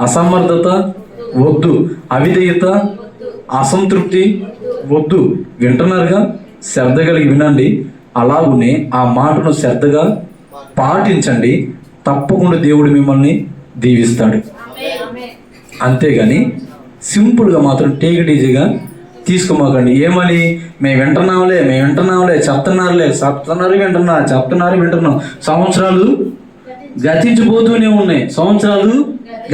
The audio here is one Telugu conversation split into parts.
అసమర్థత వద్దు అవిధేయత అసంతృప్తి వద్దు. వింటున్నారుగా? శ్రద్ధ కలిగి వినండి. అలాగునే ఆ మాటను శ్రద్ధగా పాటించండి. తప్పకుండా దేవుడు మిమ్మల్ని దీవిస్తాడు. అంతేగాని సింపుల్గా మాత్రం టేక్ ఈజీగా తీసుకోమాకండి. ఏమని? మేము వింటున్నాంలే మేము వింటున్నాంలే చెప్తున్నారులే చెప్తున్నారు వింటున్నా చెప్తున్నారు వింటున్నాం. సంవత్సరాలు గతించిపోతూనే ఉన్నాయి. సంవత్సరాలు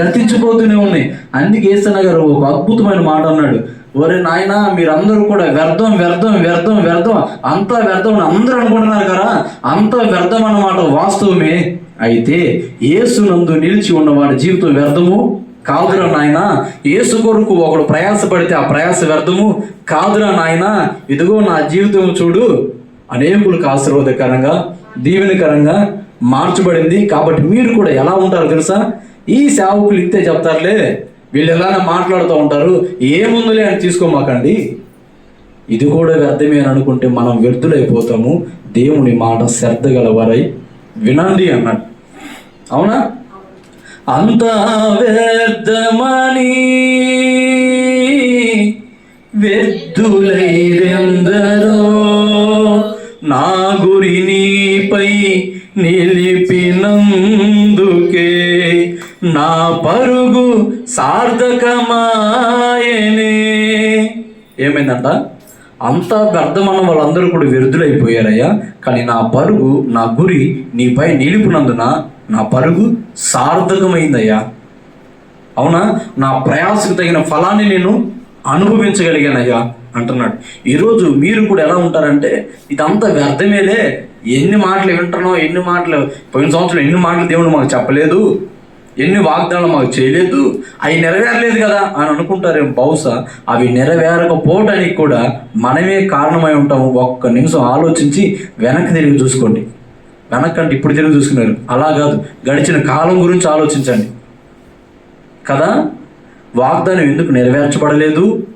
గతించిపోతూనే ఉన్నాయి. అందుకే ఏసన్న గారు ఒక అద్భుతమైన మాట అన్నాడు. ఒరే నాయన మీరందరూ కూడా వ్యర్థం వ్యర్థం వ్యర్థం వ్యర్థం. అంతా వ్యర్థం అని అందరూ అనుకుంటున్నారు కదా. అంతా వ్యర్థం అన్నమాట వాస్తవమే. అయితే ఏసునందు నిలిచి ఉన్నవాడి జీవితం వ్యర్థము? కాదురా నాయన. ఏసు కొరకు ఒకడు ప్రయాసపడితే ఆ ప్రయాస వ్యర్థము? కాదురా నాయన. ఇదిగో నా జీవితం చూడు. అనేకులకు ఆశీర్వాదకరంగా దీవెనకరంగా మార్చబడింది. కాబట్టి మీరు కూడా ఎలా ఉంటారో తెలుసా? ఈ సేవకులు ఇంతే చెప్తారులే. వీళ్ళు ఎలానే మాట్లాడుతూ ఉంటారు. ఏముందులే అని తీసుకోమాకండి. ఇది కూడా వ్యర్థమే అని అనుకుంటే మనం వ్యర్థులైపోతాము. దేవుని మాట శ్రద్ధ గలవారై వినండి అన్నాడు. అవునా? అంత వ్యర్థమని అందుకే నా పరుగు సార్థకమాయనే? ఏమైందంట? అంతా వ్యర్థమన్న వాళ్ళందరూ కూడా వ్యర్థులైపోయారయ్యా కానీ నా పరుగు నా గురి నీపై నిలిపినందున నా పరుగు సార్థకమైందయ్యా. అవునా? నా ప్రయాసకు తగిన ఫలాన్ని నేను అనుభవించగలిగానయ్యా. అంటున్నాడు. ఈరోజు మీరు కూడా ఎలా ఉంటారంటే ఇదంతా వ్యర్థమేలే. ఎన్ని మాటలు వింటున్నాం ఎన్ని మాటలు పోయిన సంవత్సరం ఎన్ని మాటలు దేవుడు మాకు చెప్పలేదు ఎన్ని వాగ్దానాలు మాకు చేయలేదు అవి నెరవేరలేదు కదా అని అనుకుంటారేమో బహుశా అవి నెరవేరకపోవడానికి కూడా మనమే కారణమై ఉంటాము. ఒక్క నిమిషం ఆలోచించి వెనక్కి తిరిగి చూసుకోండి. వెనక్కంటే ఇప్పుడు తిరిగి చూసుకున్నారు. అలా కాదు. గడిచిన కాలం గురించి ఆలోచించండి. కదా? వాగ్దానం ఎందుకు నెరవేర్చబడలేదు?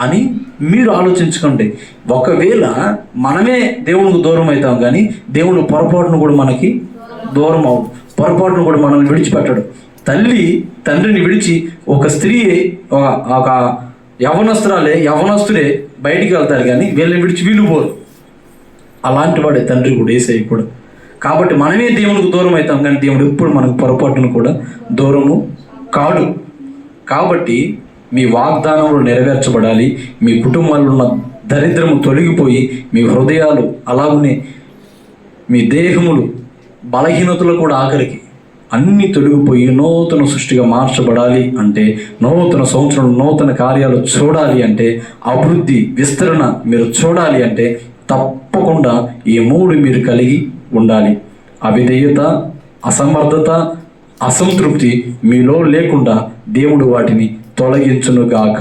అని మీరు ఆలోచించుకోండి. ఒకవేళ మనమే దేవునికి దూరం అవుతాం కానీ దేవుడు పొరపాటును కూడా మనకి దూరం అవు పొరపాటును కూడా మనల్ని విడిచిపెట్టడు. తల్లి తండ్రిని విడిచి ఒక స్త్రీ ఒక- ఒక యవనస్త్రాలే యవనస్తులే బయటికి వెళ్తారు కానీ వీళ్ళని విడిచి వీళ్ళు పోరు అలాంటి వాడే తండ్రి కూడా ఏసై కూడా. కాబట్టి మనమే దేవునికి దూరం అవుతాం కానీ దేవుడు ఎప్పుడు మనకు పొరపాటును కూడా దూరము కాడు. కాబట్టి మీ వాగ్దానములు నెరవేర్చబడాలి. మీ కుటుంబాల్లో ఉన్న దరిద్రము తొలగిపోయి మీ హృదయాలు అలాగనే మీ దేహములు బలహీనతలు కూడా ఆఖరికి అన్ని తొలగిపోయి నూతన సృష్టిగా మార్చబడాలి అంటే నూతన సంవత్సరం నూతన కార్యాలు చూడాలి అంటే అభివృద్ధి విస్తరణ మీరు చూడాలి అంటే తప్పకుండా ఈ మూడు మీరు కలిగి ఉండాలి. అవిధేయత అసమర్థత అసంతృప్తి మీలో లేకుండా దేవుడు వాటిని తొలగించునుగాక.